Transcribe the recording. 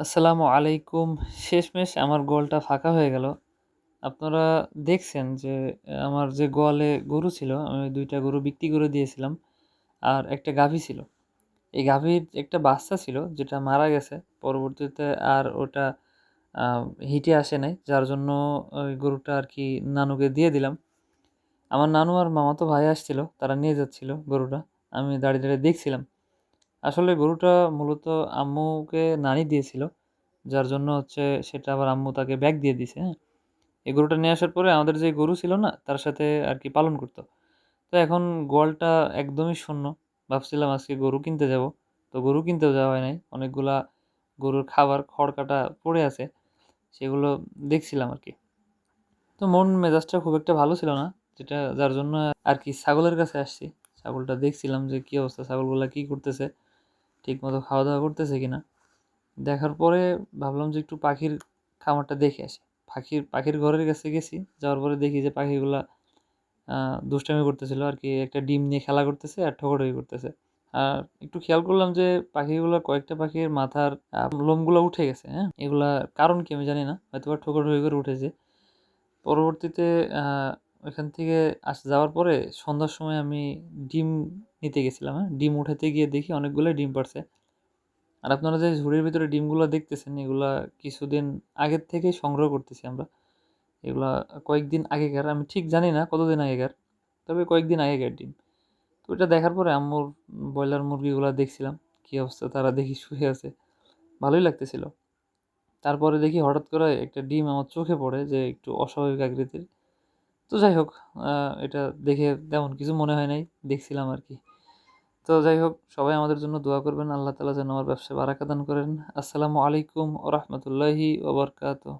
আসসালামু আলাইকুম। শেষমেশ আমার গোয়ালটা ফাঁকা হয়ে গেল। আপনারা দেখছেন যে আমার যে গোয়ালে গরু ছিল, আমি দুইটা গরু বিক্রি করে দিয়েছিলাম। আর একটা গাভী ছিল। এই গাভীর একটা বাচ্চা ছিল যেটা মারা গেছে। পরবর্তীতে আর ওটা হিটে আসে নাই। যার জন্য ওই গরুটা আর কি নানুকে দিয়ে দিলাম। আমার নানু আর মামাতো ভাই আসছিল। তারা নিয়ে যাচ্ছিল গরুটা। আমি দাঁড়িয়ে, দাঁড়িয়ে দেখছিলাম। আসলে গরুটা মূলত আম্মুকে নানি দিয়েছিল। যার জন্য হচ্ছে সেটা আবার আম্মু তাকে ব্যাগ দিয়ে দিছে, হ্যাঁ? এই গরুটা নিয়ে আসার পরে আমাদের যে গরু ছিল না, তার সাথে আর কি পালন করত। তো এখন গোয়ালটা একদমই শূন্য। ভাবছিলাম আজকে গরু কিনতে যাব। তো গরু কিনতেও যাওয়া হয় নাই। অনেকগুলা গরুর খাবার খড় কাটা পড়ে আছে। সেগুলো দেখছিলাম আর কি তো মন মেজাজটা খুব একটা ভালো ছিল না। যেটা যার জন্য আর কি ছাগলের কাছে আসছি। ছাগলটা দেখছিলাম যে কী অবস্থা, ছাগলগুলা কি করতেছে? ঠিকমতো খাওয়া-দাওয়া করতেছে কিনা? দেখার পরে ভাবলাম যে একটু পাখির খামারটা দেখে আসি। পাখির পাখির ঘরের কাছে গেছি। যাওয়ার পরে দেখি যে পাখিগুলা দুষ্টামি করতেছিল আরকি। একটা ডিম নিয়ে খেলা করতেছে আর ঠোকাঠুকি করতেছে। আর একটু খেয়াল করলাম যে পাখিগুলো কয়েকটা পাখির মাথার লোমগুলো উঠে গেছে, হ্যাঁ? এগুলার কারণ কি আমি জানি না। হয়তো হয়তোবা ঠোকাঠুকি করে উঠেছে। পরবর্তীতে ওইখান থেকে আস যাওয়ার পরে সন্ধ্যার সময় আমি ডিম নিতে গেছিলাম, হ্যাঁ? ডিম উঠাতে গিয়ে দেখি অনেকগুলাই ডিম পাড়ছে। আর আপনারা যে ঝুড়ির ভিতরে ডিমগুলা দেখতেছেন, এগুলা কিছুদিন আগের থেকেই সংগ্রহ করতেছি আমরা। এগুলা কয়েকদিন আগেকার। আমি ঠিক জানি না কতদিন আগেকার। তবে কয়েকদিন আগেকার ডিম। তো ওইটা দেখার পরে আম্মুর ব্রয়লার মুরগিগুলো দেখছিলাম। কি অবস্থা তারা দেখি শুয়ে আছে। ভালোই লাগতেছিল। তারপরে দেখি হঠাৎ করে একটা ডিম আমার চোখে পড়ে যে একটু অস্বাভাবিক আকৃতির। তো যাই হোক এটা দেখে তেমন কিছু মনে হয় নাই। দেখছিলাম আর কি তো যাই হোক, সবাই আমাদের জন্য দোয়া করবেন। আল্লাহ তালা যেন আমার ব্যবসা বারাকা দান করেন। আসসালামু আলাইকুম ও রহমতুল্লাহি ওয়া বারাকাতুহু।